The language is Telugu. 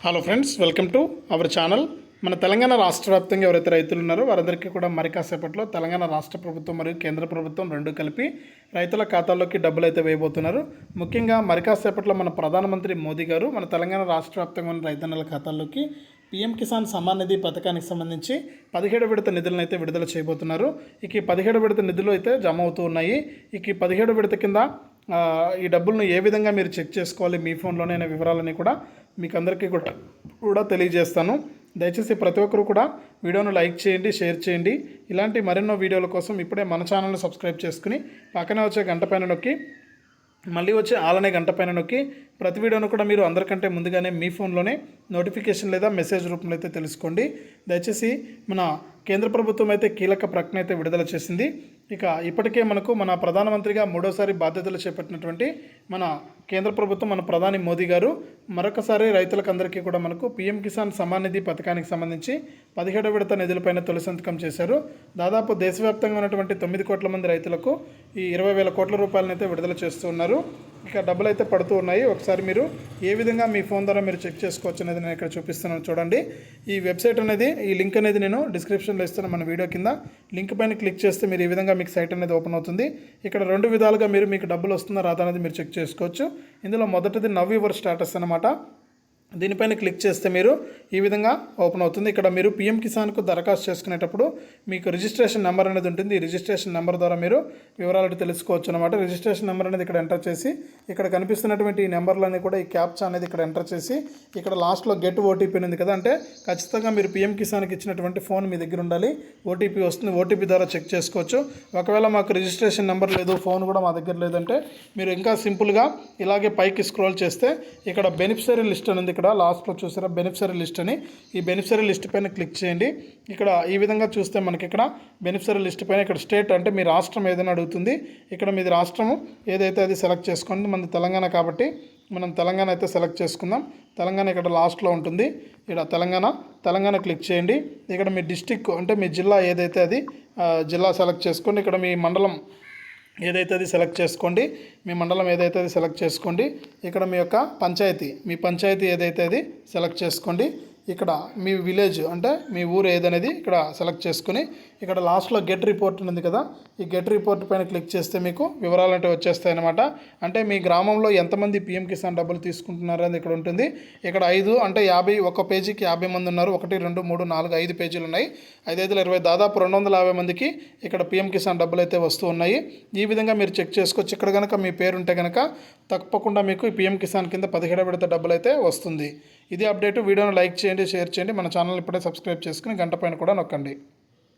Hello friends welcome to our channel మన తెలంగాణ రాష్ట్ర వ్యాప్తంగా ఎవరైతే రైతులు ఉన్నారో వారందరికీ కూడా మరి కాసేపట్లో తెలంగాణ రాష్ట్ర ప్రభుత్వం మరియు కేంద్ర ప్రభుత్వం రెండు కలిపి రైతుల ఖాతాల్లోకి డబ్బులు అయితే వేయబోతున్నారు. ముఖ్యంగా మరి కాసేపట్లో మన ప్రధానమంత్రి మోదీ గారు మన తెలంగాణ రాష్ట్ర వ్యాప్తంగా ఉన్న రైతన్నల ఖాతాల్లోకి పీఎం కిసాన్ సమ్మాన్ నిధి పథకానికి సంబంధించి పదిహేడు విడత నిధులను అయితే విడుదల చేయబోతున్నారు. ఇక ఈ పదిహేడు విడత నిధులు అయితే జమ అవుతూ ఉన్నాయి. ఇక ఈ పదిహేడు విడత కింద ఈ డబ్బులను ఏ విధంగా మీరు చెక్ చేసుకోవాలి మీ ఫోన్లోనే అనే వివరాలని కూడా మీకు అందరికీ కూడా కూడా తెలియజేస్తాను. దయచేసి ప్రతి ఒక్కరు కూడా వీడియోను లైక్ చేయండి షేర్ చేయండి. ఇలాంటి మరెన్నో వీడియోల కోసం ఇప్పుడే మన ఛానల్ని సబ్స్క్రైబ్ చేసుకుని పక్కనే వచ్చే గంట పైన నొక్కి మళ్ళీ వచ్చే ఆలనే గంట పైన నొక్కి ప్రతి వీడియోను కూడా మీరు అందరికంటే ముందుగానే మీ ఫోన్లోనే నోటిఫికేషన్ లేదా మెసేజ్ రూపంలో అయితే తెలుసుకోండి. దయచేసి మన కేంద్ర ప్రభుత్వం అయితే కీలక ప్రకటన అయితే విడుదల చేసింది. ఇక ఇప్పటికే మనకు మన ప్రధానమంత్రిగా మూడోసారి బాధ్యతలు చేపట్టినటువంటి మన కేంద్ర ప్రభుత్వం మన ప్రధాని మోదీ గారు మరొకసారి రైతులకు అందరికీ కూడా మనకు పీఎం కిసాన్ సమాన్ నిధి పథకానికి సంబంధించి పదిహేడవ విడత నిధులపైన తొలి సంతకం చేశారు. దాదాపు దేశవ్యాప్తంగా ఉన్నటువంటి తొమ్మిది కోట్ల మంది రైతులకు ఈ ఇరవై వేల కోట్ల రూపాయలనైతే విడుదల చేస్తున్నారు ఇక డబ్బులు అయితే పడుతూ ఉన్నాయి. ఒకసారి మీరు ఏ విధంగా మీ ఫోన్ ద్వారా మీరు చెక్ చేసుకోవచ్చు అనేది నేను ఇక్కడ చూపిస్తున్నాను చూడండి. ఈ వెబ్సైట్ అనేది ఈ లింక్ అనేది నేను డిస్క్రిప్షన్లో ఇస్తున్నాను మన వీడియో కింద. లింక్ పైన క్లిక్ చేస్తే మీరు ఈ విధంగా మీకు సైట్ అనేది ఓపెన్ అవుతుంది. ఇక్కడ రెండు విధాలుగా మీరు మీకు డబ్బులు వస్తుందా రాదా అనేది మీరు చెక్ చేసుకోవచ్చు. ఇందులో మొదటిది నవ్ యువర్ స్టేటస్ అనమాట దీనిపైన క్లిక్ చేస్తే మీరు ఈ విధంగా ఓపెన్ అవుతుంది. ఇక్కడ మీరు పిఎం కిసాన్కు దరఖాస్తు చేసుకునేటప్పుడు మీకు రిజిస్ట్రేషన్ నెంబర్ అనేది ఉంటుంది. ఈ రిజిస్ట్రేషన్ నెంబర్ ద్వారా మీరు వివరాలు తెలుసుకోవచ్చు అనమాట రిజిస్ట్రేషన్ నెంబర్ అనేది ఇక్కడ ఎంటర్ చేసి ఇక్కడ కనిపిస్తున్నటువంటి ఈ నెంబర్లన్నీ కూడా ఈ క్యాప్చా అనేది ఇక్కడ ఎంటర్ చేసి ఇక్కడ లాస్ట్లో గెట్ ఓటీపీ ఉంది కదా అంటే ఖచ్చితంగా మీరు పిఎం కిసాన్కి ఇచ్చినటువంటి ఫోన్ మీ దగ్గర ఉండాలి. ఓటీపీ వస్తుంది. ఓటీపీ ద్వారా చెక్ చేసుకోవచ్చు. ఒకవేళ మాకు రిజిస్ట్రేషన్ నెంబర్ లేదు ఫోన్ కూడా మా దగ్గర లేదంటే మీరు ఇంకా సింపుల్గా ఇలాగే పైకి స్క్రోల్ చేస్తే ఇక్కడ బెనిఫిషరీ లిస్ట్ అనేది ఇక్కడ లాస్ట్లో చూసారా బెనిఫిషరీ లిస్ట్ అని. ఈ బెనిఫిషరీ లిస్ట్ పైన క్లిక్ చేయండి. ఇక్కడ ఈ విధంగా చూస్తే మనకి ఇక్కడ బెనిఫిషరీ లిస్ట్ పైన ఇక్కడ స్టేట్ అంటే మీ రాష్ట్రం ఏదైనా అడుగుతుంది. ఇక్కడ మీది రాష్ట్రము ఏదైతే అది సెలెక్ట్ చేసుకోండి మనది తెలంగాణ కాబట్టి మనం తెలంగాణ అయితే సెలెక్ట్ చేసుకుందాం. తెలంగాణ ఇక్కడ లాస్ట్లో ఉంటుంది. ఇక్కడ తెలంగాణ తెలంగాణ క్లిక్ చేయండి. ఇక్కడ మీ డిస్టిక్ అంటే మీ జిల్లా ఏదైతే అది జిల్లా సెలెక్ట్ చేసుకొని ఇక్కడ మీ మండలం ఏదైతే అది సెలెక్ట్ చేసుకోండి మీ మండలం ఏదైతే అది సెలెక్ట్ చేసుకోండి ఇక్కడ మీ యొక్క పంచాయతీ మీ పంచాయతీ ఏదైతే అది సెలెక్ట్ చేసుకోండి ఇక్కడ మీ విలేజ్ అంటే మీ ఊరు ఏదనేది ఇక్కడ సెలెక్ట్ చేసుకుని ఇక్కడ లాస్ట్లో గెట్ రిపోర్ట్ ఉంది కదా. ఈ గెట్ రిపోర్ట్ పైన క్లిక్ చేస్తే మీకు వివరాలు అంటే వచ్చేస్తాయి అనమాట అంటే మీ గ్రామంలో ఎంతమంది పిఎం కిసాన్ డబ్బులు తీసుకుంటున్నారు అనేది ఇక్కడ ఉంటుంది. ఇక్కడ ఐదు అంటే యాభై ఒక పేజీకి యాభై మంది ఉన్నారు. ఒకటి రెండు మూడు నాలుగు ఐదు పేజీలు ఉన్నాయి. ఐదు ఐదులో ఇరవై దాదాపు రెండు వందల యాభై మందికి ఇక్కడ పిఎం కిసాన్ డబ్బులు అయితే వస్తూ ఉన్నాయి. ఈ విధంగా మీరు చెక్ చేసుకోవచ్చు. ఇక్కడ కనుక మీ పేరు ఉంటే కనుక తప్పకుండా మీకు పీఎం పిఎం కిసాన్ కింద పదిహేడు విడత డబ్బులు అయితే వస్తుంది. ఇది అప్డేట్. వీడియోను లైక్ చేయండి షేర్ చేయండి. మన ఛానల్ ఇప్పుడే సబ్స్క్రైబ్ చేసుకుని గంట పైన కూడా నొక్కండి.